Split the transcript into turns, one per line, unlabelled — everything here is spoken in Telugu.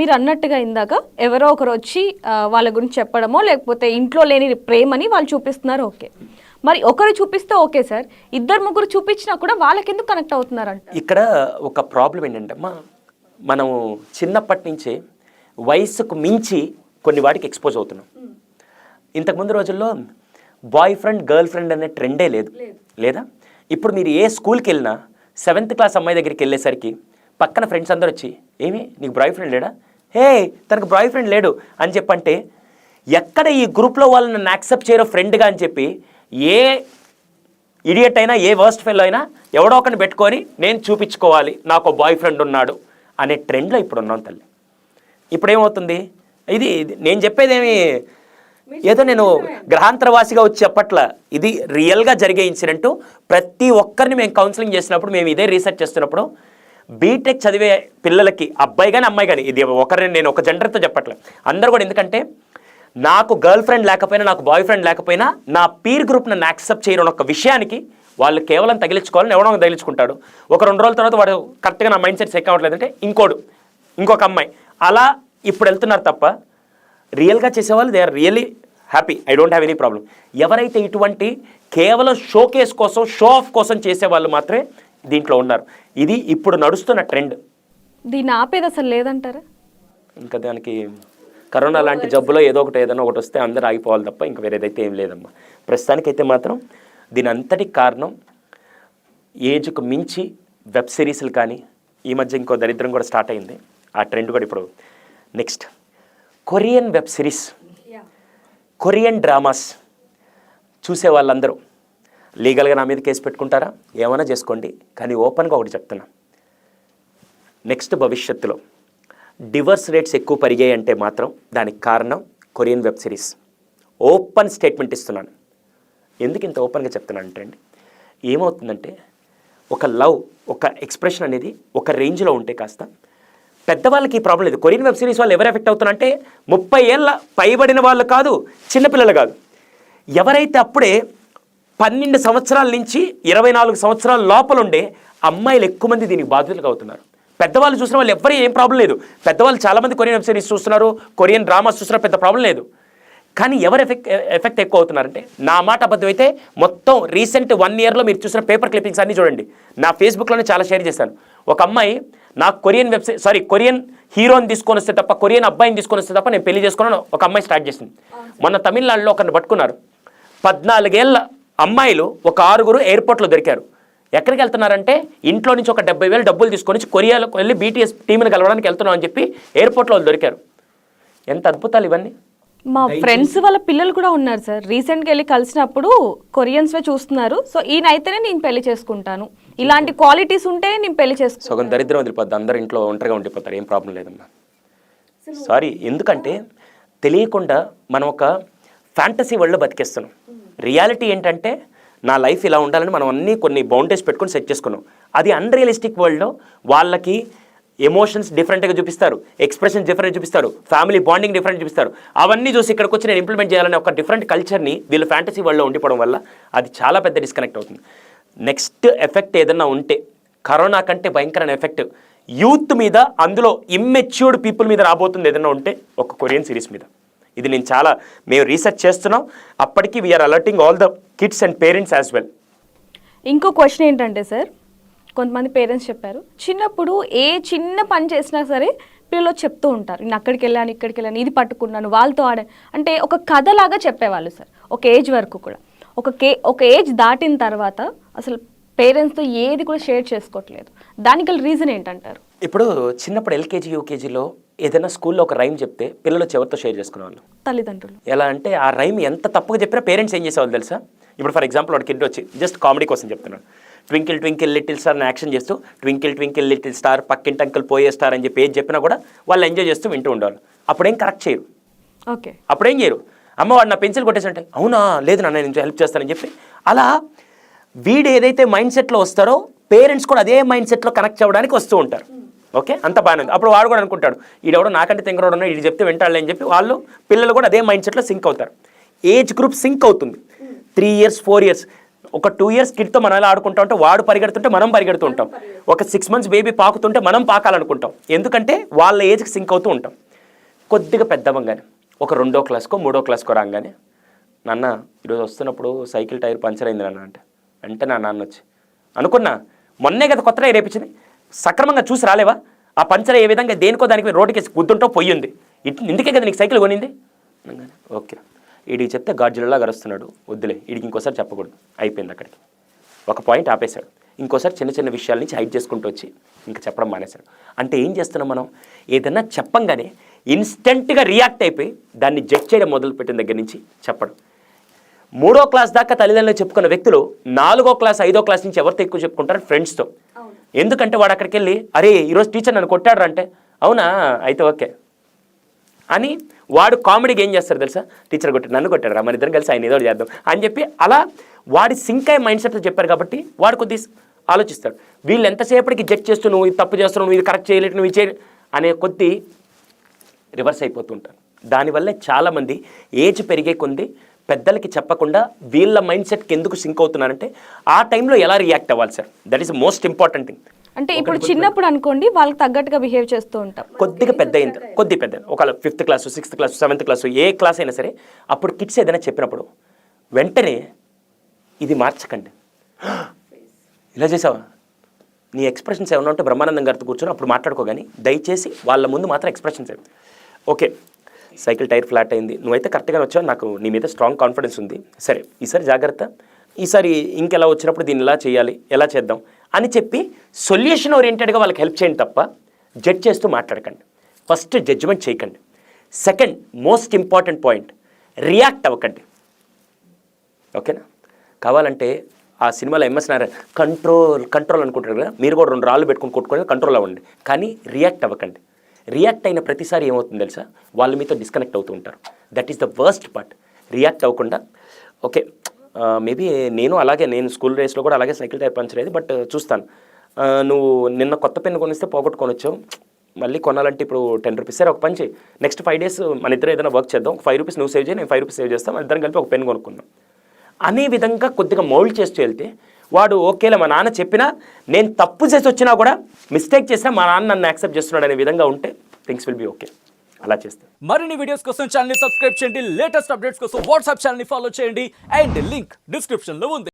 మీరు అన్నట్టుగా ఇందాక ఎవరో ఒకరు వచ్చి వాళ్ళ గురించి చెప్పడమో లేకపోతే ఇంట్లో లేని ప్రేమని వాళ్ళు చూపిస్తున్నారు ఓకే. మరి ఒకరు చూపిస్తే ఓకే సార్. ఇద్దరు ముగ్గురు చూపించినా కూడా వాళ్ళకి ఎందుకు కనెక్ట్ అవుతున్నారంట?
ఇక్కడ ఒక ప్రాబ్లం ఏంటంటే అమ్మా మనము చిన్నప్పటి నుంచే వయసుకు మించి కొన్ని వాటికి ఎక్స్పోజ్ అవుతున్నాం. ఇంతకుముందు రోజుల్లో బాయ్ ఫ్రెండ్ గర్ల్ ఫ్రెండ్ అనే ట్రెండే లేదు. లేదా? ఇప్పుడు మీరు ఏ స్కూల్కి వెళ్ళినా సెవెంత్ క్లాస్ అమ్మాయి దగ్గరికి వెళ్ళేసరికి పక్కన ఫ్రెండ్స్ అందరూ వచ్చి ఏమి నీకు బాయ్ ఫ్రెండ్ లేడా? హే తనకు బాయ్ ఫ్రెండ్ లేడు అని చెప్పంటే ఎక్కడ ఈ గ్రూప్లో వాళ్ళు నన్ను యాక్సెప్ట్ చేయరో ఫ్రెండ్గా అని చెప్పి ఏ ఇడియట్ అయినా ఏ వర్స్ట్ ఫెల్ అయినా ఎవడో ఒకరిని పెట్టుకొని నేను చూపించుకోవాలి నాకు బాయ్ ఫ్రెండ్ ఉన్నాడు అనే ట్రెండ్లో ఇప్పుడు ఉన్నాం తల్లి. ఇప్పుడు ఏమవుతుంది ఇది ఇది నేను చెప్పేదేమి ఏదో నేను గ్రహాంతరవాసిగా వచ్చి చెప్పట్ల. ఇది రియల్గా జరిగే ఇన్సిడెంట్ ప్రతి ఒక్కరిని మేము కౌన్సిలింగ్ చేసినప్పుడు మేము ఇదే రీసెర్చ్ చేస్తున్నప్పుడు బీటెక్ చదివే పిల్లలకి అబ్బాయి కానీ అమ్మాయి కానీ ఇది ఒకరిని నేను ఒక జెండర్తో చెప్పట్లే. అందరూ కూడా ఎందుకంటే నాకు గర్ల్ ఫ్రెండ్ లేకపోయినా నాకు బాయ్ ఫ్రెండ్ లేకపోయినా నా పీర్ గ్రూప్ నన్ను యాక్సెప్ట్ చేయడం ఒక విషయానికి వాళ్ళు కేవలం తగిలించుకోవాలని ఎవడో తగిలించుకుంటాడు. ఒక రెండు రోజుల తర్వాత వాడు కరెక్ట్గా నా మైండ్ సెట్ సెక్ అవ్వట్లేదంటే ఇంకోడు ఇంకొక అమ్మాయి. అలా ఇప్పుడు వెళ్తున్నారు తప్ప రియల్గా చేసేవాళ్ళు they are really happy. I don't have any problem ఎవరైతే ఇటువంటి కేవలం షోకేస్ కోసం షో ఆఫ్ కోసం చేసేవాళ్ళు మాత్రమే దీంట్లో ఉన్నారు. ఇది ఇప్పుడు నడుస్తున్న ట్రెండ్.
దీన్ని ఆపేది అసలు లేదంటారా?
ఇంకా దానికి కరోనా లాంటి జబ్బులో ఏదో ఒకటి ఏదైనా ఒకటి వస్తే అందరూ ఆగిపోవాలి తప్ప ఇంకా వేరేదైతే ఏం లేదమ్మా. ప్రస్తుతానికైతే మాత్రం దీని అంతటికి కారణం ఏజ్కు మించి వెబ్ సిరీస్లు కానీ ఈ మధ్య ఇంకో దరిద్రం కూడా స్టార్ట్ అయింది. ఆ ట్రెండ్ కూడా ఇప్పుడు next. Korean web series Korean dramas చూసే వాళ్ళందరూ లీగల్గా నా మీద కేసు పెట్టుకుంటారా? ఏమైనా చేసుకోండి. కానీ ఓపెన్గా ఒకటి చెప్తున్నా. నెక్స్ట్ భవిష్యత్తులో డివర్స్ రేట్స్ ఎక్కువ పెరిగాయి అంటే మాత్రం దానికి కారణం Korean web series. Open statement ఇస్తున్నాను. ఎందుకు ఇంత ఓపెన్గా చెప్తున్నాను అంటే అండి ఏమవుతుందంటే ఒక లవ్ ఒక ఎక్స్ప్రెషన్ అనేది ఒక రేంజ్లో ఉంటే కాస్త పెద్దవాళ్ళకి ఈ ప్రాబ్లం లేదు. కొరియన్ వెబ్ సిరీస్ వాళ్ళు ఎవరు ఎఫెక్ట్ అవుతున్నారంటే ముప్పై ఏళ్ళ పైబడిన వాళ్ళు కాదు చిన్నపిల్లలు కాదు. ఎవరైతే అప్పుడే పన్నెండు సంవత్సరాల నుంచి ఇరవై నాలుగు సంవత్సరాల లోపల ఉండే అమ్మాయిలు ఎక్కువ మంది దీనికి బాధితులుగా అవుతున్నారు. పెద్దవాళ్ళు చూసిన వాళ్ళు ఎవరు ఏం ప్రాబ్లం లేదు. పెద్దవాళ్ళు చాలామంది కొరియన్ వెబ్ సిరీస్ చూస్తున్నారు కొరియన్ డ్రామాస్ చూస్తున్నారు పెద్ద ప్రాబ్లం లేదు. కానీ ఎవరు ఎఫెక్ట్ ఎఫెక్ట్ ఎక్కువ అవుతున్నారంటే నా మాట అబద్ధం అయితే మొత్తం రీసెంట్ వన్ ఇయర్లో మీరు చూసిన పేపర్ క్లిప్పింగ్స్ అన్ని చూడండి. నా ఫేస్బుక్లోనే చాలా షేర్ చేశాను. ఒక అమ్మాయి నాకు కొరియన్ వెబ్ సారీ కొరియన్ హీరోని తీసుకొని వస్తే తప్ప కొరియన్ అబ్బాయిని తీసుకొని వస్తే తప్ప నేను పెళ్ళి చేసుకున్నాను ఒక అమ్మాయి స్టార్ట్ చేసింది. మొన్న తమిళనాడులో ఒకరిని పట్టుకున్నారు. పద్నాలుగేళ్ళ అమ్మాయిలు ఒక ఆరుగురు ఎయిర్పోర్ట్లో దొరికారు. ఎక్కడికి వెళ్తున్నారంటే ఇంట్లో నుంచి ఒక డెబ్బై వేలు డబ్బులు తీసుకొని కొరియాలోకి వెళ్ళి బీటీఎస్ టీంని కలవడానికి వెళ్తున్నాం అని చెప్పి ఎయిర్పోర్ట్లో వాళ్ళు దొరికారు. ఎంత అద్భుతాలు ఇవన్నీ.
మా ఫ్రెండ్స్ వాళ్ళ పిల్లలు కూడా ఉన్నారు సార్. రీసెంట్గా వెళ్ళి కలిసినప్పుడు కొరియన్స్వే చూస్తున్నారు. సో ఈయన అయితేనే నేను పెళ్ళి చేసుకుంటాను. ఇలాంటి క్వాలిటీస్ ఉంటే నేను పెళ్ళి చేసుకుంటాను.
సగం దరిద్రం వదిలిపోద్ది. అందరు ఇంట్లో ఒంటరిగా ఉండిపోతారు. ఏం ప్రాబ్లం లేదమ్మా. సారీ ఎందుకంటే తెలియకుండా మనం ఒక ఫ్యాంటసీ వరల్డ్లో బతికేస్తున్నాం. రియాలిటీ ఏంటంటే నా లైఫ్ ఇలా ఉండాలని మనం అన్నీ కొన్ని బౌండరీస్ పెట్టుకొని సెట్ చేసుకున్నాం. అది అన్రియలిస్టిక్ వరల్డ్లో వాళ్ళకి ఎమోషన్స్ డిఫరెంట్గా చూపిస్తారు ఎక్స్ప్రెషన్ డిఫరెంట్ చూపిస్తారు ఫ్యామిలీ బాండింగ్ డిఫరెంట్ చూపిస్తారు. అవన్నీ చూసి ఇక్కడికి వచ్చి నేను ఇంప్లిమెంట్ చేయాలనే ఒక డిఫరెంట్ కల్చర్ని వీళ్ళు ఫ్యాంటసీ వరల్డ్లో ఉండిపోవడం వల్ల అది చాలా పెద్ద డిస్కనెక్ట్ అవుతుంది. నెక్స్ట్ ఎఫెక్ట్ ఏదన్నా ఉంటే కరోనా కంటే భయంకరమైన ఎఫెక్ట్ యూత్ మీద అందులో ఇమ్మెచ్యూర్డ్ పీపుల్ మీద రాబోతుంది ఏదైనా ఉంటే ఒక కొరియన్ సిరీస్ మీద. ఇది నేను చాలా మేము రీసెర్చ్ చేస్తున్నాం. అప్పటికి we are alerting all the kids and parents as well
ఇంకో క్వశ్చన్ ఏంటంటే సార్ కొంతమంది పేరెంట్స్ చెప్పారు చిన్నప్పుడు ఏ చిన్న పని చేసినా సరే పిల్లలు చెప్తూ ఉంటారు. నేను అక్కడికి వెళ్ళాను ఇక్కడికి వెళ్ళాను ఇది పట్టుకున్నాను వాళ్ళతో ఆడాను. అంటే ఒక కథలాగా చెప్పేవాళ్ళు సార్ ఒక ఏజ్ వరకు కూడా. ఒక కే ఒక ఏజ్ దాటిన తర్వాత అసలు పేరెంట్స్తో ఏది కూడా షేర్ చేసుకోవట్లేదు. దానికి రీజన్ ఏంటంటారు?
ఇప్పుడు చిన్నప్పుడు ఎల్కేజీ యూకేజీలో ఏదైనా స్కూల్లో ఒక రైమ్ చెప్తే పిల్లలు చివరితో షేర్ చేసుకునేవాళ్ళు.
తల్లిదండ్రులు.
ఎలా అంటే ఆ రైమ్ ఎంత తప్పుగా చెప్పినా పేరెంట్స్ ఏం చేసేవాళ్ళు తెలుసా? ఇప్పుడు ఫర్ ఎగ్జాంపుల్ వాడికి కిడ్ వచ్చి జస్ట్ కామెడీ కోసం చెప్తున్నాను ట్వింకిల్ ట్వింకిల్ లిటిల్ స్టార్ అని యాక్షన్ చేస్తూ ట్వింకిల్ ట్వింకిల్ లిటిల్ స్టార్ పక్కింటి అంకుల్ పోయే స్టార్ అని చెప్పి ఏది చెప్పినా కూడా వాళ్ళు ఎంజాయ్ చేస్తూ వింటూ ఉండేవాళ్ళు. అప్పుడేం కరెక్ట్ చేయరు.
ఓకే.
అప్పుడేం చేయరు. అమ్మ వాడు నా పెన్సిల్ కొట్టేసంటే అవునా? లేదు నాన్న నేను హెల్ప్ చేస్తానని చెప్పి. అలా వీడు ఏదైతే మైండ్ సెట్లో వస్తారో పేరెంట్స్ కూడా అదే మైండ్ సెట్లో కనెక్ట్ అవ్వడానికి వస్తూ ఉంటారు. ఓకే? అంత బాగానే ఉంది. అప్పుడు వాడు కూడా అనుకుంటాడు ఈడెవడో నాకంటే తెంగరోడు ఉన్నాడు ఇది చెప్తే వింటాడులే అని చెప్పి వాళ్ళు పిల్లలు కూడా అదే మైండ్ సెట్లో సింక్ అవుతారు. ఏజ్ గ్రూప్ సింక్ అవుతుంది. త్రీ ఇయర్స్ ఫోర్ ఇయర్స్ ఒక టూ ఇయర్స్ కిడ్తో మనం ఎలా ఆడుకుంటా ఉంటే వాడు పరిగెడుతుంటే మనం పరిగెడుతూ ఉంటాం. ఒక సిక్స్ మంత్స్ బేబీ పాకుతుంటే మనం పాకాలనుకుంటాం. ఎందుకంటే వాళ్ళ ఏజ్కి సింక్ అవుతూ ఉంటాం. కొద్దిగా పెద్దవంగానే. ఒక రెండో క్లాస్కో మూడో క్లాస్కో రాగానే నాన్న ఈరోజు వస్తున్నప్పుడు సైకిల్ టైర్ పంచర్ అయింది నాన్న అంటే. అంటే నా నాన్న వచ్చి. అనుకున్నా. మొన్నే కదా కొత్త టైర్ వేయించింది సక్రమంగా చూసి రాలేవా? ఆ పంచర్ ఏ విధంగా దేనికో దానికి రోడ్డుకి గుద్దుంటో పొయ్యింది ఇట్ ఇందుకే కదా నీకు సైకిల్ కొనింది? ఓకే. ఈడికి చెప్తే గార్జులలా గరుస్తున్నాడు. వద్దులే ఈడికి ఇంకోసారి చెప్పకూడదు. అయిపోయింది అక్కడికి. ఒక పాయింట్ ఆపేశాడు. ఇంకోసారి చిన్న చిన్న విషయాల నుంచి హైడ్ చేసుకుంటూ వచ్చి ఇంకా చెప్పడం మానేశాడు. అంటే ఏం చేస్తున్నాం మనం? ఏదన్నా చెప్పంగానే ఇన్స్టెంట్గా రియాక్ట్ అయిపోయి దాన్ని జడ్జ్ చేయడం మొదలుపెట్టిన దగ్గర నుంచి చెప్పడం. మూడో క్లాస్ దాకా తల్లిదండ్రులు చెప్పుకున్న వ్యక్తులు నాలుగో క్లాస్ ఐదో క్లాస్ నుంచి ఎవరితో ఎక్కువ చెప్పుకుంటారు ఫ్రెండ్స్తో. ఎందుకంటే వాడు అక్కడికి వెళ్ళి అరే ఈరోజు టీచర్ నన్ను కొట్టాడు అంటే అవునా? అయితే ఓకే. అని వాడు కామెడీకి ఏం చేస్తారు తెలుసా? టీచర్ కొట్టాడు నన్ను కొట్టాడు రా మన ఇద్దరం కలిసి ఆయన ఏదో చేద్దాం. అని చెప్పి అలా వాడి సింక్ అయ్యే మైండ్ సెట్తో చెప్పారు కాబట్టి వాడు కొద్ది ఆలోచిస్తాడు. వీళ్ళు ఎంతసేపటికి జడ్జ్ చేస్తూ నువ్వు ఇది తప్పు చేస్తున్నావు నువ్వు ఇది కరెక్ట్ చేయలేదు నువ్వు చేయ అనే కొద్ది రివర్స్ అయిపోతుంటారు దానివల్లే చాలామంది ఏజ్ పెరిగే కొంది పెద్దలకి చెప్పకుండా వీళ్ళ మైండ్ సెట్కి ఎందుకు సింక్ అవుతున్నారంటే ఆ టైంలో ఎలా రియాక్ట్ అవ్వాలి sir? That is most important thing
అంటే ఇప్పుడు చిన్నప్పుడు అనుకోండి వాళ్ళకి తగ్గట్టుగా బిహేవ్ చేస్తూ ఉంటాం.
కొద్దిగా పెద్ద అయింది. కొద్ది పెద్ద. ఒకవేళ fifth class sixth class seventh class ఏ క్లాస్ అయినా సరే అప్పుడు కిడ్స్ ఏదైనా చెప్పినప్పుడు వెంటనే ఇది మార్చకండి. ఇలా చేసావా? నీ ఎక్స్ప్రెషన్స్ ఏమన్నా ఉంటే బ్రహ్మానందం గారితో కూర్చొని అప్పుడు మాట్లాడుకోగాని దయచేసి వాళ్ళ ముందు మాత్రం expressions okay cycle tyre flat అయింది. నువ్వైతే కరెక్ట్గా వచ్చావు. నాకు నీ మీద స్ట్రాంగ్ కాన్ఫిడెన్స్ ఉంది. సరే ఈసారి జాగ్రత్త. ఈసారి ఇంకెలా వచ్చినప్పుడు దీన్ని ఇలా చేయాలి ఎలా చేద్దాం అని చెప్పి సొల్యూషన్ ఓరియంటెడ్గా వాళ్ళకి హెల్ప్ చేయండి తప్ప జడ్జ్ చేస్తూ మాట్లాడకండి. ఫస్ట్ జడ్జ్మెంట్ చేయకండి. Second most important point react అవ్వకండి. ఓకేనా కావాలంటే ఆ సినిమాలో ఎంఎస్ నారాయణ కంట్రోల్ కంట్రోల్ అనుకుంటారు కదా? మీరు కూడా రెండు రాళ్ళు పెట్టుకుని కొట్టుకొని కంట్రోల్ అవ్వండి. కానీ రియాక్ట్ అవ్వకండి. రియాక్ట్ అయిన ప్రతిసారి ఏమవుతుంది తెలుసా? వాళ్ళ మీతో డిస్కనెక్ట్ అవుతూ ఉంటారు. That is the worst part react అవ్వకుండా ఓకే మేబీ నేను అలాగే నేను స్కూల్ రేస్లో కూడా అలాగే సైకిల్ టైర్ పంచర్ అయ్యేది బట్ చూస్తాను. నువ్వు నిన్న కొత్త పెన్ను కొనిస్తే పోగొట్టుకొనొచ్చావు మళ్ళీ కొనాలంటే ఇప్పుడు టెన్ రూపీస్. సరే ఒక పంచి నెక్స్ట్ ఫైవ్ డేస్ మన ఇద్దరు ఏదైనా వర్క్ చేద్దాం. ఒక ఫైవ్ రూపీస్ నువ్వు సేవ్ చేయి నేను ఫైవ్ రూపీస్ సేవ్ చేస్తాం. మన ఇద్దరం కలిపి ఒక పెన్ కొనుక్కున్నాం అనే విధంగా కొద్దిగా మౌల్డ్ చేస్తూ వెళ్తే వాడు ఓకేలే మా నాన్న చెప్పినా నేను తప్పు చేసి వచ్చినా కూడా మిస్టేక్ చేసినా మా నాన్న నన్ను యాక్సెప్ట్ చేస్తున్నాడు అనే విధంగా ఉంటే థింగ్స్ విల్ బి ఓకే అలా చేస్తే
మరిన్ని వీడియోస్ కోసం ఛానల్ సబ్స్క్రైబ్ చేయండి. లేటెస్ట్ అప్డేట్స్ కోసం వాట్సాప్ ఛానల్ ఫాలో చేయండి. అండ్ లింక్ డిస్క్రిప్షన్లో ఉంది.